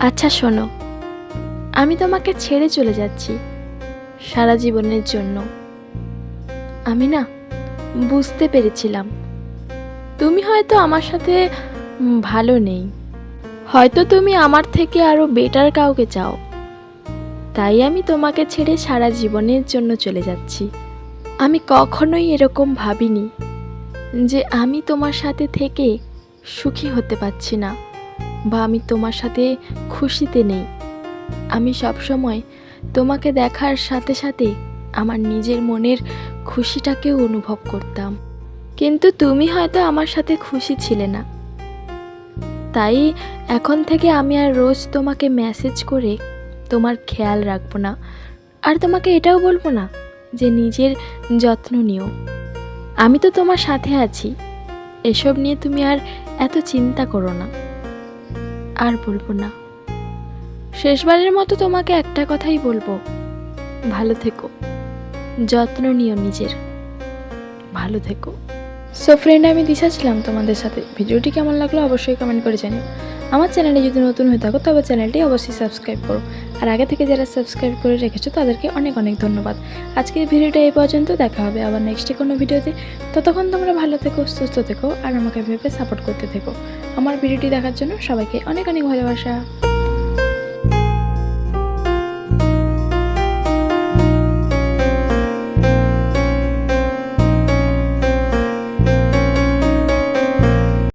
আচ্ছা শোনো। আমি তোমাকে ছেড়ে চলে যাচ্ছি সারা জীবনের জন্য। আমি না বুঝতে পেরেছিলাম। তুমি হয়তো আমার সাথে ভালো নেই। হয়তো তুমি আমার থেকে আরও বেটার কাউকে চাও। তাই আমি তোমাকে ছেড়ে সারা জীবনের জন্য চলে যাচ্ছি। আমি কখনোই এরকম ভাবিনি যে আমি তোমার সাথে থেকে সুখী হতে পারছি না। বা আমি তোমার সাথে খুশিতে নেই। আমি সবসময় তোমাকে দেখার সাথে সাথে আমার নিজের মনের খুশিটাকেও অনুভব করতাম। কিন্তু তুমি হয়তো আমার সাথে খুশি ছিলে না। তাই এখন থেকে আমি আর রোজ তোমাকে মেসেজ করে তোমার খেয়াল রাখব না। আর তোমাকে এটাও বলব না যে নিজের যত্ন নিও। আমি তো তোমার সাথে আছি। এসব নিয়ে তুমি আর এত চিন্তা করো না। আর বলব না। শেষবারের মতো তোমাকে একটা কথাই বলব। ভালো থেকো। যত্ন নিও নিজের। ভালো থেকো। সো ফ্রেন্ড আমি দিশা ছিলাম তোমাদের সাথে। ভিডিওটি কেমন লাগল অবশ্যই কমেন্ট করে জানিও। আমার চ্যানেলে যদি নতুন হয়ে থাকো, তবে চ্যানেলটি অবশ্যই সাবস্ক্রাইব করো। আর আগে থেকে যারা সাবস্ক্রাইব করে রেখেছো, তাদেরকে অনেক অনেক ধন্যবাদ। আজকের ভিডিওটা এই পর্যন্ত, দেখা হবে আবার নেক্সটে কোনো ভিডিওতে। ততক্ষণ তোমরা ভালো থেকো, সুস্থ থেকো, আর আমাকে ভেবে সাপোর্ট করতে থেকো। আমার ভিডিওটি দেখার জন্য সবাইকে অনেক অনেক ভালোবাসা।